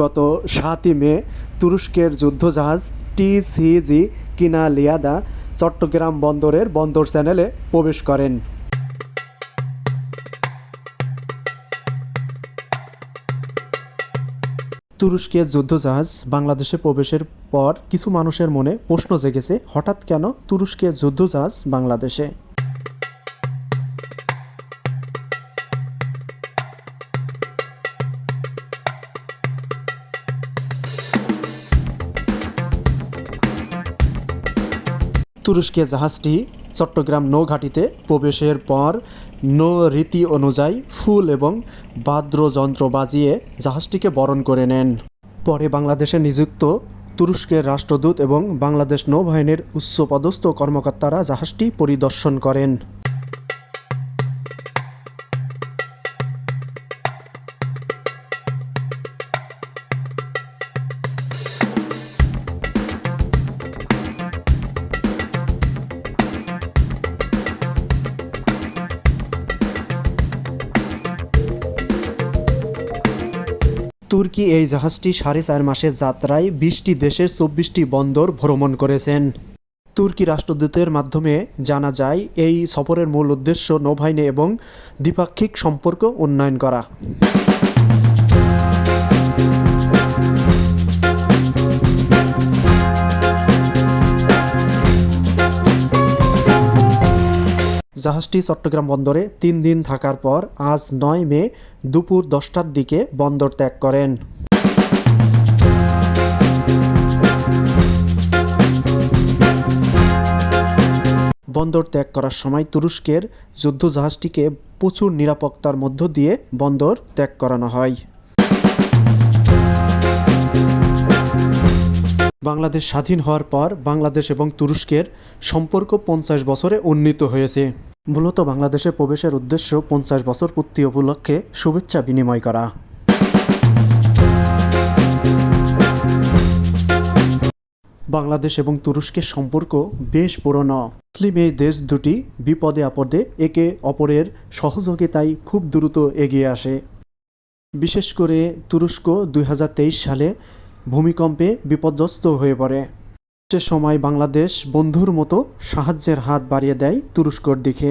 গত সাতই মে তুরস্কের যুদ্ধজাহাজ টিসিজি কিনা লিয়াদা চট্টগ্রাম বন্দরের বন্দর চ্যানেলে প্রবেশ করেন। তুরস্কের যুদ্ধজাহাজ বাংলাদেশে প্রবেশের পর কিছু মানুষের মনে প্রশ্ন জেগেছে, হঠাৎ কেন তুরস্কের যুদ্ধজাহাজ বাংলাদেশে? তুরস্কের জাহাজটি চট্টগ্রাম নৌঘাটিতে প্রবেশের পর নৌ রীতি অনুযায়ী ফুল এবং বাদ্যযন্ত্র বাজিয়ে জাহাজটিকে বরণ করে নেন। পরে বাংলাদেশে নিযুক্ত তুরস্কের রাষ্ট্রদূত এবং বাংলাদেশ নৌবাহিনীর উচ্চপদস্থ কর্মকর্তারা জাহাজটি পরিদর্শন করেন। তুর্কি এই জাহাজটি সাড়ে চার মাসের যাত্রায় বিশটি দেশের চব্বিশটি বন্দর ভ্রমণ করেছেন। তুর্কি রাষ্ট্রদূতের মাধ্যমে জানা যায়, এই সফরের মূল উদ্দেশ্য নৌবাহিনী এবং দ্বিপাক্ষিক সম্পর্ক উন্নয়ন করা। জাহাজটি চট্টগ্রাম বন্দরে তিন দিন থাকার পর আজ নয় মে দুপুর দশটার দিকে বন্দর ত্যাগ করেন। বন্দর ত্যাগ করার সময় তুরস্কের যুদ্ধ জাহাজটিকে প্রচুর নিরাপত্তার মধ্য দিয়ে বন্দর ত্যাগ করানো হয়। বাংলাদেশ স্বাধীন হওয়ার পর বাংলাদেশ এবং তুরস্কের সম্পর্ক পঞ্চাশ বছরে উন্নীত হয়েছে। মূলত বাংলাদেশে প্রবেশের উদ্দেশ্য পঞ্চাশ বছর পূর্তি উপলক্ষে শুভেচ্ছা বিনিময় করা। বাংলাদেশ এবং তুরস্কের সম্পর্ক বেশ পুরনো। মুসলিম এই দেশ দুটি বিপদে আপদে একে অপরের সহযোগিতায় খুব দ্রুত এগিয়ে আসে। বিশেষ করে তুরস্ক দুই হাজার তেইশ সালে ভূমিকম্পে বিপর্যস্ত হয়ে পড়ে। সে সময় বাংলাদেশ বন্ধুর মতো সাহায্যের হাত বাড়িয়ে দেয় তুরস্কর দিকে।